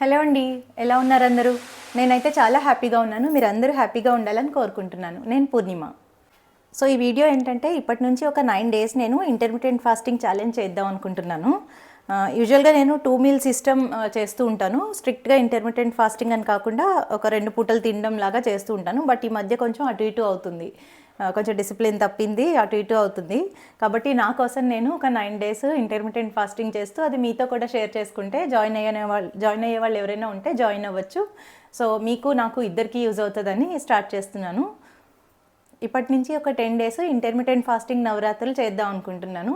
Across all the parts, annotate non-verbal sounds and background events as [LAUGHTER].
Hello అండి ఎలా ఉన్నారు అందరూ? నేనైతే చాలా హ్యాపీగా ఉన్నాను. మీరు అందరూ హ్యాపీగా ఉండాలని కోరుకుంటున్నాను. నేను పూర్ణిమ. సో ఈ వీడియో ఏంటంటే ఇప్పటి నుంచి ఒక నైన్ డేస్ నేను ఇంటర్మీడియట్ ఫాస్టింగ్ ఛాలెంజ్ చేద్దాం అనుకుంటున్నాను. యూజువల్గా నేను టూ మీల్ సిస్టమ్ చేస్తూ ఉంటాను. స్ట్రిక్ట్గా ఇంటర్మీడియట్ ఫాస్టింగ్ అని కాకుండా ఒక రెండు పూటలు తినడం లాగా చేస్తూ ఉంటాను. బట్ ఈ మధ్య కొంచెం అటు ఇటు అవుతుంది. కొంచెం డిసిప్లిన్ తప్పింది అటు ఇటు అవుతుంది. కాబట్టి నా కోసం నేను ఒక నైన్ డేస్ ఇంటర్మీడియట్ ఫాస్టింగ్ చేస్తూ అది మీతో కూడా షేర్ చేసుకుంటే జాయిన్ అయ్యే వాళ్ళు జాయిన్ అయ్యే వాళ్ళు ఎవరైనా ఉంటే జాయిన్ అవ్వచ్చు. సో మీకు నాకు ఇద్దరికీ యూజ్ అవుతుందని స్టార్ట్ చేస్తున్నాను. ఇప్పటి నుంచి ఒక టెన్ డేస్ ఇంటర్మీడియట్ ఫాస్టింగ్ నవరాత్రులు చేద్దాం అనుకుంటున్నాను.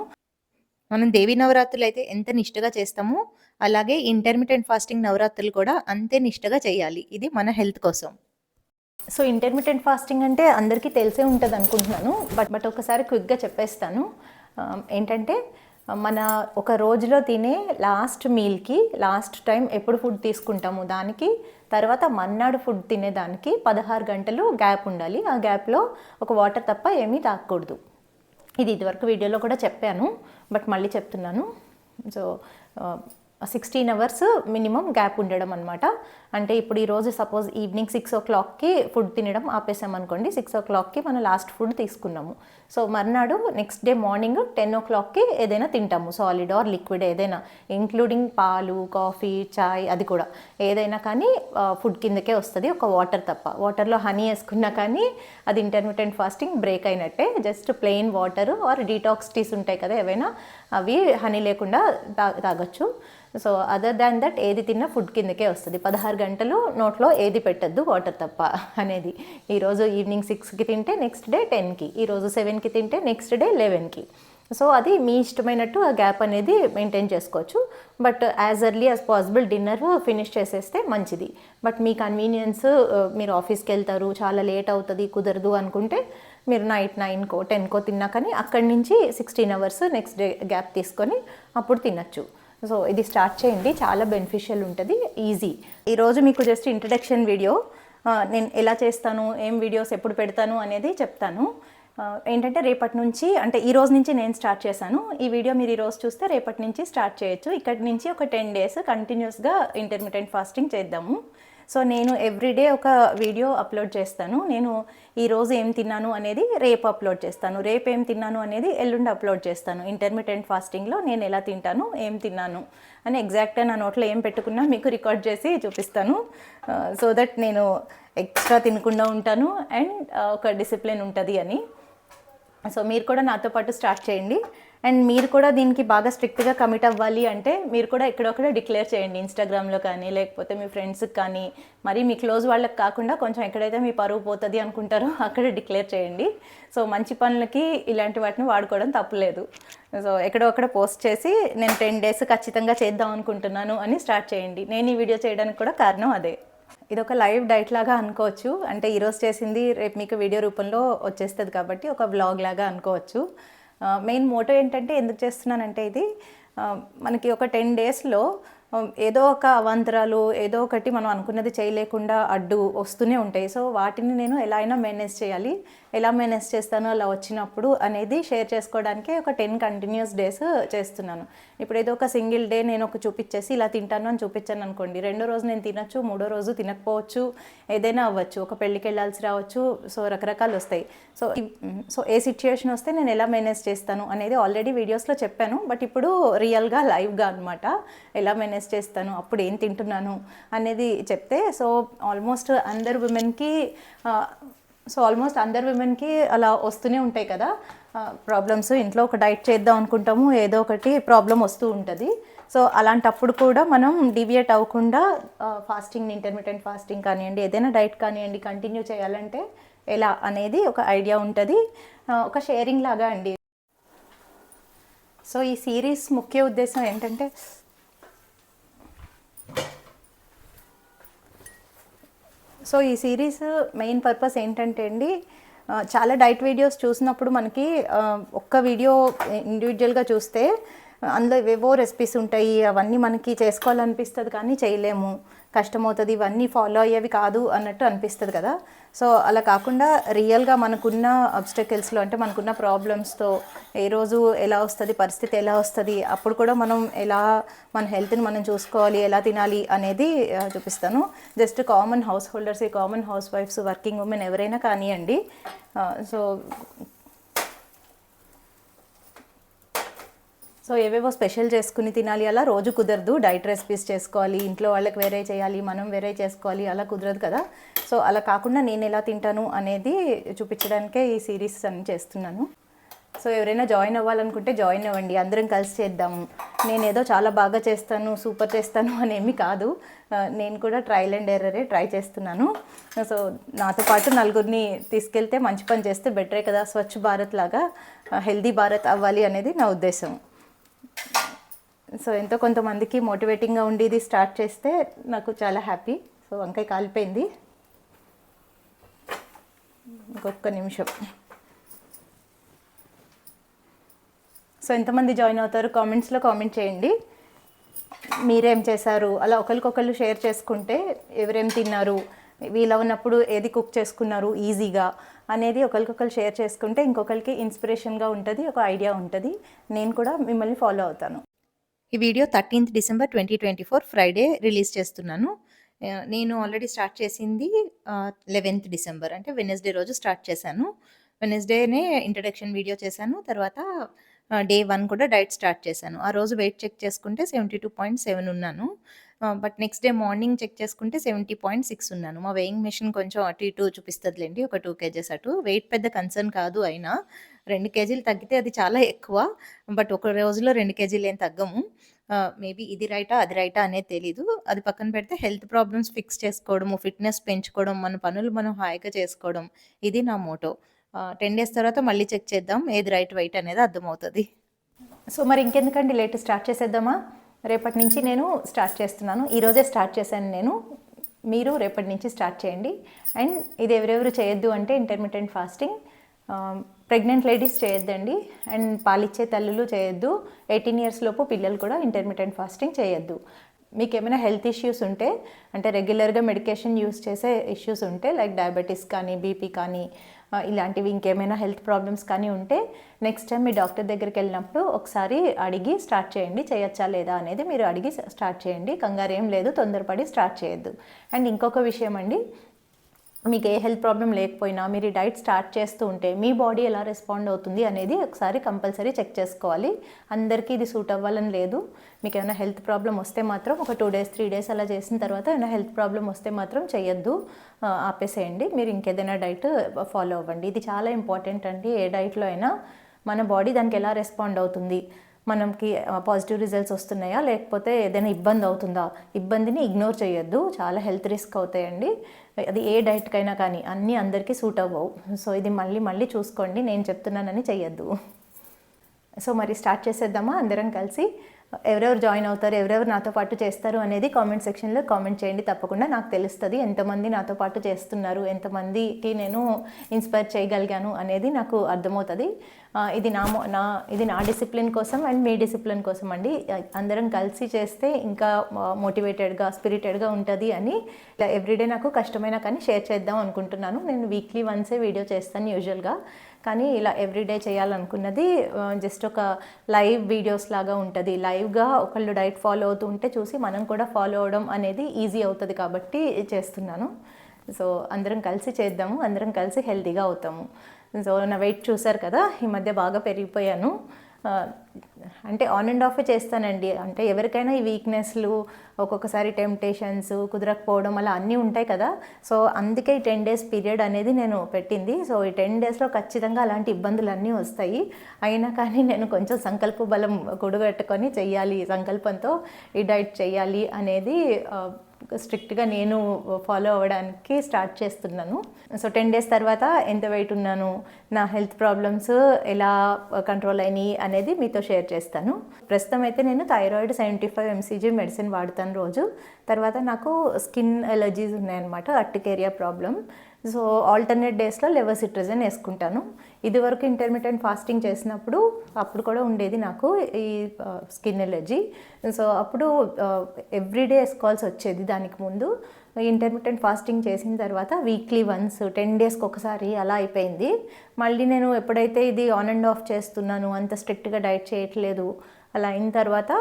మనం దేవి నవరాత్రులు అయితే ఎంత నిష్టగా చేస్తామో అలాగే ఇంటర్మీడియట్ ఫాస్టింగ్ నవరాత్రులు కూడా అంతే నిష్టగా చేయాలి. ఇది మన హెల్త్ కోసం. సో ఇంటర్మీడియట్ ఫాస్టింగ్ అంటే అందరికీ తెలిసే ఉంటుంది అనుకుంటున్నాను. బట్ బట్ ఒకసారి క్విక్గా చెప్పేస్తాను. Um, ఏంటంటే మన ఒక రోజులో తినే లాస్ట్ మీల్కి లాస్ట్ టైం ఎప్పుడు ఫుడ్ తీసుకుంటాము దానికి తర్వాత మన్నాడు ఫుడ్ తినేదానికి పదహారు గంటలు గ్యాప్ ఉండాలి. ఆ గ్యాప్లో ఒక వాటర్ తప్ప ఏమీ తాగకూడదు ఇది ఇదివరకు వీడియోలో కూడా చెప్పాను. బట్ మళ్ళీ చెప్తున్నాను. So uh, sixteen hours minimum gap ఉండడం అనమాట అంటే ఇప్పుడు ఈరోజు సపోజ్ ఈవినింగ్ సిక్స్ ఓ క్లాక్కి ఫుడ్ తినడం ఆపేసాం అనుకోండి సిక్స్ ఓ క్లాక్కి మనం లాస్ట్ ఫుడ్ తీసుకున్నాము. సో మర్నాడు నెక్స్ట్ డే మార్నింగ్ టెన్ ఓ క్లాక్కి ఏదైనా తింటాము సాలిడ్ ఆర్ లిక్విడ్ ఏదైనా ఇంక్లూడింగ్ పాలు కాఫీ చాయ్ అది కూడా. ఏదైనా కానీ ఫుడ్ కిందకే వస్తుంది ఒక వాటర్ తప్ప. వాటర్లో హనీ వేసుకున్నా కానీ అది ఇంటర్మీడియట్ ఫాస్టింగ్ బ్రేక్ అయినట్టే. Just plain water or detox teas ఉంటాయి కదా ఏవైనా అవి హనీ లేకుండా తాగొచ్చు. సో అదర్ దాన్ దట్ ఏది తిన్నా ఫుడ్ కిందకే వస్తుంది. పదహారు గంటలు నోట్లో ఏది పెట్టద్దు వాటర్ తప్ప అనేది. ఈరోజు ఈవినింగ్ సిక్స్కి తింటే నెక్స్ట్ డే టెన్కి ఈరోజు సెవెన్కి తింటే నెక్స్ట్ డే లెవెన్కి సో అది మీ ఇష్టమైనట్టు ఆ గ్యాప్ అనేది మెయింటైన్ చేసుకోవచ్చు. But as early as possible dinner finish చేసేస్తే మంచిది. బట్ మీ కన్వీనియన్స్ uh, మీరు ఆఫీస్కి వెళ్తారు చాలా లేట్ అవుతుంది కుదరదు అనుకుంటే మీరు నైట్ నైన్కో టెన్కో తిన్నా కానీ అక్కడి నుంచి sixteen hours next day gap తీసుకొని అప్పుడు తినచ్చు. సో ఇది స్టార్ట్ చేయండి. చాలా బెనిఫిషియల్ ఉంటుంది. ఈజీ ఈరోజు మీకు జస్ట్ ఇంట్రడక్షన్ వీడియో నేను ఎలా చేస్తాను ఏం వీడియోస్ ఎప్పుడు పెడతాను అనేది చెప్తాను. ఏంటంటే రేపటి నుంచి అంటే ఈ రోజు నుంచి నేను స్టార్ట్ చేశాను. ఈ వీడియో మీరు ఈరోజు చూస్తే రేపటి నుంచి స్టార్ట్ చేయొచ్చు. ఇక్కడి నుంచి ఒక టెన్ డేస్ కంటిన్యూస్గా ఇంటర్మీడియట్ ఫాస్టింగ్ చేద్దాము. సో నేను ఎవ్రీడే ఒక వీడియో అప్లోడ్ చేస్తాను. నేను ఈరోజు ఏం తిన్నాను అనేది రేపు అప్లోడ్ చేస్తాను. రేపు ఏం తిన్నాను అనేది ఎల్లుండి అప్లోడ్ చేస్తాను. ఇంటర్మీడియట్ ఫాస్టింగ్లో నేను ఎలా తింటాను ఏం తిన్నాను అని ఎగ్జాక్ట్గా నా నోట్లో ఏం పెట్టుకున్నా మీకు రికార్డ్ చేసి చూపిస్తాను. Uh, సో దట్ నేను ఎక్స్ట్రా తినకుండా ఉంటాను. అండ్ uh, ఒక డిసిప్లిన్ ఉంటుంది అని. సో మీరు కూడా నాతో పాటు స్టార్ట్ చేయండి. అండ్ మీరు కూడా దీనికి బాగా స్ట్రిక్ట్గా కమిట్ అవ్వాలి అంటే మీరు కూడా ఎక్కడొక్కడ డిక్లేర్ చేయండి. ఇన్స్టాగ్రామ్లో కానీ లేకపోతే మీ ఫ్రెండ్స్కి కానీ. మరి మీ క్లోజ్ వాళ్ళకి కాకుండా కొంచెం ఎక్కడైతే మీ పరువు పోతుంది అనుకుంటారో [LAUGHS] అక్కడ డిక్లేర్ చేయండి. సో మంచి పనులకి ఇలాంటి వాటిని వాడుకోవడం తప్పులేదు సో ఎక్కడో అక్కడ పోస్ట్ చేసి నేను టెన్ డేస్ ఖచ్చితంగా చేద్దాం అనుకుంటున్నాను అని స్టార్ట్ చేయండి. నేను ఈ వీడియో చేయడానికి కూడా కారణం అదే. ఇది ఒక లైవ్ డైట్ లాగా అనుకోవచ్చు. అంటే ఈరోజు చేసింది రేపు మీకు వీడియో రూపంలో వచ్చేస్తుంది కాబట్టి ఒక బ్లాగ్ లాగా అనుకోవచ్చు. మెయిన్ మోటో ఏంటంటే ఎందుకు చేస్తున్నానంటే ఇది మనకి ఒక టెన్ డేస్లో ఏదో ఒక అవాంతరాలు ఏదో ఒకటి మనం అనుకున్నది చేయలేకుండా అడ్డు వస్తూనే ఉంటాయి. సో వాటిని నేను ఎలా అయినా మేనేజ్ చేయాలి. ఎలా మేనేజ్ చేస్తాను అలా వచ్చినప్పుడు అనేది షేర్ చేసుకోవడానికి ఒక టెన్ కంటిన్యూస్ డేస్ చేస్తున్నాను. ఇప్పుడు ఏదో ఒక సింగిల్ డే నేను ఒక చూపించేసి ఇలా తింటాను అని చూపించాను అనుకోండి. రెండో రోజు నేను తినచ్చు మూడో రోజు తినకపోవచ్చు ఏదైనా అవ్వచ్చు. ఒక పెళ్ళికి వెళ్ళాల్సి రావచ్చు. సో రకరకాలు వస్తాయి. సో సో ఏ సిచ్యుయేషన్ వస్తే నేను ఎలా మేనేజ్ చేస్తాను అనేది ఆల్రెడీ వీడియోస్లో చెప్పాను. బట్ ఇప్పుడు రియల్గా లైవ్గా అనమాట ఎలా మేనేజ్ చేస్తాను అప్పుడు ఏం తింటున్నాను అనేది చెప్తే సో ఆల్మోస్ట్ అందరు ఉమెన్కి సో ఆల్మోస్ట్ అందరు విమెన్కి అలా వస్తూనే ఉంటాయి కదా ప్రాబ్లమ్స్ ఇంట్లో ఒక డైట్ చేద్దాం అనుకుంటాము ఏదో ఒకటి ప్రాబ్లం వస్తూ ఉంటుంది. సో అలాంటప్పుడు కూడా మనం డివియేట్ అవ్వకుండా ఫాస్టింగ్ ఇంటర్మీడియట్ ఫాస్టింగ్ కానివ్వండి ఏదైనా డైట్ కానివ్వండి కంటిన్యూ చేయాలంటే ఎలా అనేది ఒక ఐడియా ఉంటుంది. ఒక షేరింగ్ లాగా అండి. సో ఈ సిరీస్ ముఖ్య ఉద్దేశం ఏంటంటే సో ఈ సిరీస్ మెయిన్ పర్పస్ ఏంటంటే అండి చాలా డైట్ వీడియోస్ చూసినప్పుడు మనకి ఒక్క వీడియో ఇండివిజువల్గా చూస్తే అందులో ఏవేవో రెసిపీస్ ఉంటాయి అవన్నీ మనకి చేసుకోవాలనిపిస్తుంది కానీ చేయలేము. కష్టమవుతుంది ఇవన్నీ ఫాలో అయ్యేవి కాదు అన్నట్టు అనిపిస్తుంది కదా. సో అలా కాకుండా రియల్గా మనకున్న అబ్స్టకల్స్లో అంటే మనకున్న ప్రాబ్లమ్స్తో ఏ రోజు ఎలా వస్తుంది పరిస్థితి ఎలా వస్తుంది అప్పుడు కూడా మనం ఎలా మన హెల్త్ని మనం చూసుకోవాలి ఎలా తినాలి అనేది చూపిస్తాను. Just common householders common house wives working women ఎవరైనా కానివ్వండి సో సో ఏవేవో స్పెషల్ చేసుకుని తినాలి అలా రోజు కుదరదు. డైట్ రెసిపీస్ చేసుకోవాలి ఇంట్లో వాళ్ళకి వేరే చేయాలి మనం వేరే చేసుకోవాలి అలా కుదరదు కదా. సో అలా కాకుండా నేను ఎలా తింటాను అనేది చూపించడానికే ఈ సిరీస్ అన్ని చేస్తున్నాను. సో ఎవరైనా జాయిన్ అవ్వాలనుకుంటే జాయిన్ అవ్వండి అందరం కలిసి చేద్దాము. నేను ఏదో చాలా బాగా చేస్తాను సూపర్ చేస్తాను అనేమి కాదు. నేను కూడా ట్రయల్ అండ్ ఎర్రరే ట్రై చేస్తున్నాను. సో నాతో పాటు నలుగురిని తీసుకెళ్తే మంచి పని చేస్తే బెటరే కదా. స్వచ్ఛ భారత్ లాగా హెల్దీ భారత్ అవ్వాలి అనేది నా ఉద్దేశం. సో ఎంతో కొంతమందికి మోటివేటింగ్గా ఉండి ఇది స్టార్ట్ చేస్తే నాకు చాలా హ్యాపీ. సో వంకాయ కాలిపోయింది. ఇంకొక నిమిషం. సో ఎంతమంది జాయిన్ అవుతారు కామెంట్స్లో కామెంట్ చేయండి. మీరేం చేశారు? అలా ఒకరికొకళ్ళు షేర్ చేసుకుంటే ఎవరేం తిన్నారు? వీళ్ళ ఉన్నప్పుడు ఏది కుక్ చేసుకున్నారు ఈజీగా అనేది ఒకరికొకరు షేర్ చేసుకుంటే ఇంకొకరికి ఇన్స్పిరేషన్గా ఉంటుంది ఒక ఐడియా ఉంటుంది. నేను కూడా మిమ్మల్ని ఫాలో అవుతాను. ఈ video thirteenth December twenty twenty four Friday release చేస్తున్నాను. నేను ఆల్రెడీ స్టార్ట్ చేసింది లెవెన్త్ డిసెంబర్ అంటే వెనస్డే రోజు స్టార్ట్ చేశాను. వెనస్డేనే ఇంట్రడక్షన్ వీడియో చేశాను తర్వాత డే వన్ కూడా డైట్ స్టార్ట్ చేశాను. ఆ రోజు వెయిట్ చెక్ చేసుకుంటే సెవెంటీ టూ పాయింట్ సెవెన్ ఉన్నాను. But next day morning check చేసుకుంటే సెవెంటీ పాయింట్ సిక్స్ ఉన్నాను. మా వెయింగ్ మెషిన్ కొంచెం అటు ఇటు చూపిస్తుందిలేండి ఒక టూ కేజెస్ అటు. వెయిట్ పెద్ద కన్సర్న్ కాదు అయినా రెండు కేజీలు తగ్గితే అది చాలా ఎక్కువ బట్ ఒక రోజులో రెండు కేజీలు ఏం తగ్గము. మేబీ ఇది రైటా అది రైటా అనేది తెలీదు. అది పక్కన పెడితే హెల్త్ ప్రాబ్లమ్స్ ఫిక్స్ చేసుకోవడము ఫిట్నెస్ పెంచుకోవడం మన పనులు మనం హాయిగా చేసుకోవడం ఇది నా మోటో. టెన్ డేస్ తర్వాత మళ్ళీ చెక్ చేద్దాం ఏది రైట్ వైట్ అనేది అర్థమవుతుంది. సో మరి ఇంకెందుకండి లేట్ స్టార్ట్ చేసేద్దామా? రేపటి నుంచి నేను స్టార్ట్ చేస్తున్నాను. ఈరోజే స్టార్ట్ చేశాను నేను. మీరు రేపటి నుంచి స్టార్ట్ చేయండి. అండ్ ఇది ఎవరెవరు చేయొద్దు అంటే ఇంటర్మీడియట్ ఫాస్టింగ్ ప్రెగ్నెంట్ లేడీస్ చేయొద్దండి. అండ్ పాలిచ్చే తల్లులు చేయొద్దు. ఎయిటీన్ ఇయర్స్ లోపు పిల్లలు కూడా ఇంటర్మీడియట్ ఫాస్టింగ్ చేయొద్దు. మీకు ఏమైనా హెల్త్ ఇష్యూస్ ఉంటే అంటే రెగ్యులర్గా మెడికేషన్ యూస్ చేసే ఇష్యూస్ ఉంటే లైక్ డయాబెటీస్ కానీ బీపీ కానీ ఇలాంటివి ఇంకేమైనా హెల్త్ ప్రాబ్లమ్స్ కానీ ఉంటే నెక్స్ట్ టైం మీ డాక్టర్ దగ్గరికి వెళ్ళినప్పుడు ఒకసారి అడిగి స్టార్ట్ చేయండి. చేయొచ్చా లేదా అనేది మీరు అడిగి స్టార్ట్ చేయండి. కంగారు ఏం లేదు తొందరపడి స్టార్ట్ చేయొద్దు. అండ్ ఇంకొక విషయం అండి మీకు ఏ హెల్త్ ప్రాబ్లం లేకపోయినా మీరు ఈ డైట్ స్టార్ట్ చేస్తూ ఉంటే మీ బాడీ ఎలా రెస్పాండ్ అవుతుంది అనేది ఒకసారి కంపల్సరీ చెక్ చేసుకోవాలి. అందరికీ ఇది సూట్ అవ్వాలని లేదు. మీకు ఏమైనా హెల్త్ ప్రాబ్లం వస్తే మాత్రం ఒక టూ డేస్ త్రీ డేస్ అలా చేసిన తర్వాత ఏమైనా హెల్త్ ప్రాబ్లం వస్తే మాత్రం చేయొద్దు. ఆపేసేయండి. మీరు ఇంకేదైనా డైట్ ఫాలో అవ్వండి. ఇది చాలా ఇంపార్టెంట్ అండి. ఏ డైట్లో అయినా మన బాడీ దానికి ఎలా రెస్పాండ్ అవుతుంది? మనకి పాజిటివ్ రిజల్ట్స్ వస్తున్నాయా? లేకపోతే ఏదైనా ఇబ్బంది అవుతుందా? ఇబ్బందిని ఇగ్నోర్ చేయొద్దు. చాలా హెల్త్ రిస్క్ అవుతాయండి. అది ఏ డైట్కైనా కానీ అన్నీ అందరికీ సూట్ అవ్వవు. సో ఇది మళ్ళీ మళ్ళీ చూసుకోండి. నేను చెప్తున్నానని చెయ్యొద్దు. సో మరి స్టార్ట్ చేసేద్దామా? అందరం కలిసి ఎవరెవరు జాయిన్ అవుతారు ఎవరెవరు నాతో పాటు చేస్తారు అనేది కామెంట్ సెక్షన్లో కామెంట్ చేయండి. తప్పకుండా నాకు తెలుస్తుంది ఎంతమంది నాతో పాటు చేస్తున్నారు ఎంతమందికి నేను ఇన్స్పైర్ చేయగలిగాను అనేది నాకు అర్థమవుతుంది. ఇది నా నా ఇది నా డిసిప్లిన్ కోసం అండ్ మీ డిసిప్లిన్ కోసం అండి. అందరం కలిసి చేస్తే ఇంకా మోటివేటెడ్గా స్పిరిటెడ్గా ఉంటుంది అని ఎవ్రీడే నాకు కష్టమైనా కానీ షేర్ చేద్దాం అనుకుంటున్నాను. నేను వీక్లీ వన్సే వీడియో చేస్తాను యూజువల్గా. కానీ ఇలా ఎవ్రీడే చేయాలనుకున్నది జస్ట్ ఒక లైవ్ వీడియోస్ లాగా ఉంటుంది. లైవ్గా ఒకళ్ళు డైట్ ఫాలో అవుతూ ఉంటే చూసి మనం కూడా ఫాలో అవడం అనేది ఈజీ అవుతుంది కాబట్టి చేస్తున్నాను. సో అందరం కలిసి చేద్దాము అందరం కలిసి హెల్తీగా అవుతాము. సో నా వెయిట్ చూసారు కదా ఈ మధ్య బాగా పెరిగిపోయాను. అంటే ఆన్ అండ్ ఆఫ్ చేస్తానండి. అంటే ఎవరికైనా ఈ వీక్నెస్లు ఒక్కొక్కసారి టెంప్టేషన్స్ కుదరకపోవడం అలా అన్నీ ఉంటాయి కదా. సో అందుకే ఈ టెన్ డేస్ పీరియడ్ అనేది నేను పెట్టింది. సో ఈ టెన్ డేస్లో ఖచ్చితంగా అలాంటి ఇబ్బందులు అన్నీ వస్తాయి. అయినా కానీ నేను కొంచెం సంకల్ప బలం కూడబెట్టుకొని చెయ్యాలి సంకల్పంతో ఈ డైట్ చేయాలి అనేది స్ట్రిక్ట్గా నేను ఫాలో అవ్వడానికి స్టార్ట్ చేస్తున్నాను. సో టెన్ డేస్ తర్వాత ఎంత వెయిట్ ఉన్నాను నా హెల్త్ ప్రాబ్లమ్స్ ఎలా కంట్రోల్ అయినాయి అనేది మీతో షేర్ చేస్తాను. ప్రస్తుతం అయితే నేను thyroid seventy five MCG medicine వాడతాను రోజు. తర్వాత నాకు స్కిన్ ఎలర్జీస్ ఉన్నాయన్నమాట అర్టికేరియా ప్రాబ్లం సో ఆల్టర్నేట్ డేస్లో లెవోసిట్రజన్ వేసుకుంటాను. ఇదివరకు ఇంటర్మీడియట్ ఫాస్టింగ్ చేసినప్పుడు అప్పుడు కూడా ఉండేది నాకు ఈ స్కిన్ ఎలర్జీ సో అప్పుడు ఎవ్రీడే వేసుకోవాల్సి వచ్చేది దానికి ముందు. ఇంటర్మీడియట్ ఫాస్టింగ్ చేసిన తర్వాత వీక్లీ వన్స్ టెన్ డేస్కి ఒకసారి అలా అయిపోయింది. మళ్ళీ నేను ఎప్పుడైతే ఇది ఆన్ అండ్ ఆఫ్ చేస్తున్నాను అంత స్ట్రిక్ట్గా డైట్ చేయట్లేదు అలా అయిన తర్వాత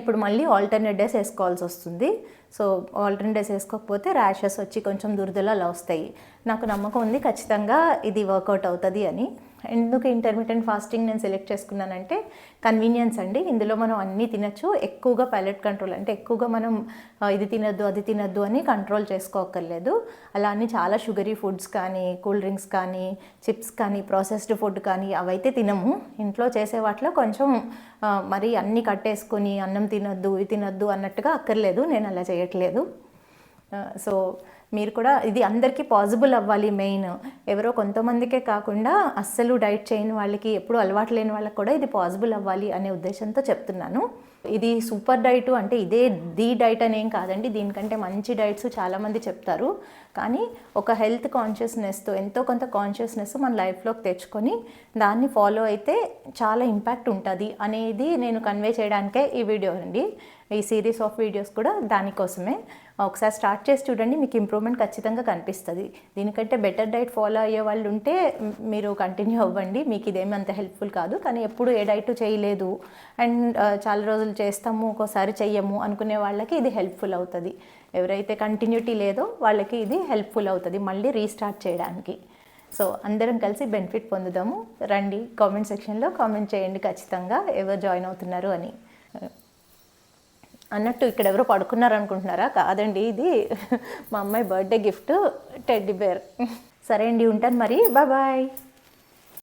ఇప్పుడు మళ్ళీ ఆల్టర్నేట్ డేస్ వేసుకోవాల్సి వస్తుంది. సో ఆల్టర్నేట్ డేస్ వేసుకోకపోతే ర్యాషెస్ వచ్చి కొంచెం దురదలు అలా వస్తాయి. నాకు నమ్మకం ఉంది ఖచ్చితంగా ఇది వర్కౌట్ అవుతుంది అని. ఎందుకు ఇంటర్మీడియట్ ఫాస్టింగ్ నేను సెలెక్ట్ చేసుకున్నానంటే కన్వీనియన్స్ అండి. ఇందులో మనం అన్నీ తినచ్చు. ఎక్కువగా పైలట్ కంట్రోల్ అంటే ఎక్కువగా మనం ఇది తినద్దు అది తినద్దు అని కంట్రోల్ చేసుకోకర్లేదు అలా అని చాలా షుగరీ ఫుడ్స్ కానీ కూల్ డ్రింక్స్ కానీ చిప్స్ కానీ ప్రాసెస్డ్ ఫుడ్ కానీ అవైతే తినము. ఇంట్లో చేసే వాటిలో కొంచెం మరి అన్నీ కట్టేసుకొని అన్నం తినద్దు ఇది తినద్దు అన్నట్టుగా అక్కర్లేదు. నేను అలా చేయట్లేదు. సో మీరు కూడా ఇది అందరికీ పాసిబుల్ అవ్వాలి మెయిన్. ఎవరో కొంతమందికే కాకుండా అస్సలు డైట్ చేయని వాళ్ళకి ఎప్పుడు అలవాటు లేని వాళ్ళకి కూడా ఇది పాసిబుల్ అవ్వాలి అనే ఉద్దేశంతో చెప్తున్నాను. ఇది సూపర్ డైట్ అంటే ఇదే ది డైట్ అనేం కాదండి. దీనికంటే మంచి డైట్స్ చాలామంది చెప్తారు. కానీ ఒక హెల్త్ కాన్షియస్నెస్తో ఎంతో కొంత కాన్షియస్నెస్ మన లైఫ్లోకి తెచ్చుకొని దాన్ని ఫాలో అయితే చాలా ఇంపాక్ట్ ఉంటుంది అనేది నేను కన్వే చేయడానికే ఈ వీడియో అండి. ఈ సిరీస్ ఆఫ్ వీడియోస్ కూడా దానికోసమే. ఒకసారి స్టార్ట్ చేసి చూడండి మీకు ఇంప్రూవ్మెంట్ ఖచ్చితంగా కనిపిస్తుంది. దీనికంటే బెటర్ డైట్ ఫాలో అయ్యే వాళ్ళు ఉంటే మీరు కంటిన్యూ అవ్వండి. మీకు ఇదేమి అంత హెల్ప్ఫుల్ కాదు. కానీ ఎప్పుడు ఏ డైట్ చేయలేదు అండ్ చాలా రోజులు చేస్తాము ఒక్కోసారి చెయ్యము అనుకునే వాళ్ళకి ఇది హెల్ప్ఫుల్ అవుతుంది. ఎవరైతే కంటిన్యూటీ లేదో వాళ్ళకి ఇది హెల్ప్ఫుల్ అవుతుంది మళ్ళీ రీస్టార్ట్ చేయడానికి. సో అందరం కలిసి బెనిఫిట్ పొందుదాము. రండి కామెంట్ సెక్షన్లో కామెంట్ చేయండి ఖచ్చితంగా ఎవరు జాయిన్ అవుతున్నారు అని. అన్నట్టు ఇక్కడ ఎవరో పడుకున్నారు అనుకుంటున్నారా కాదండి ఇది మా అమ్మాయి బర్త్డే గిఫ్ట్ టెడ్డీ బేర్ సరే అండి ఉంటాను మరి. బాయ్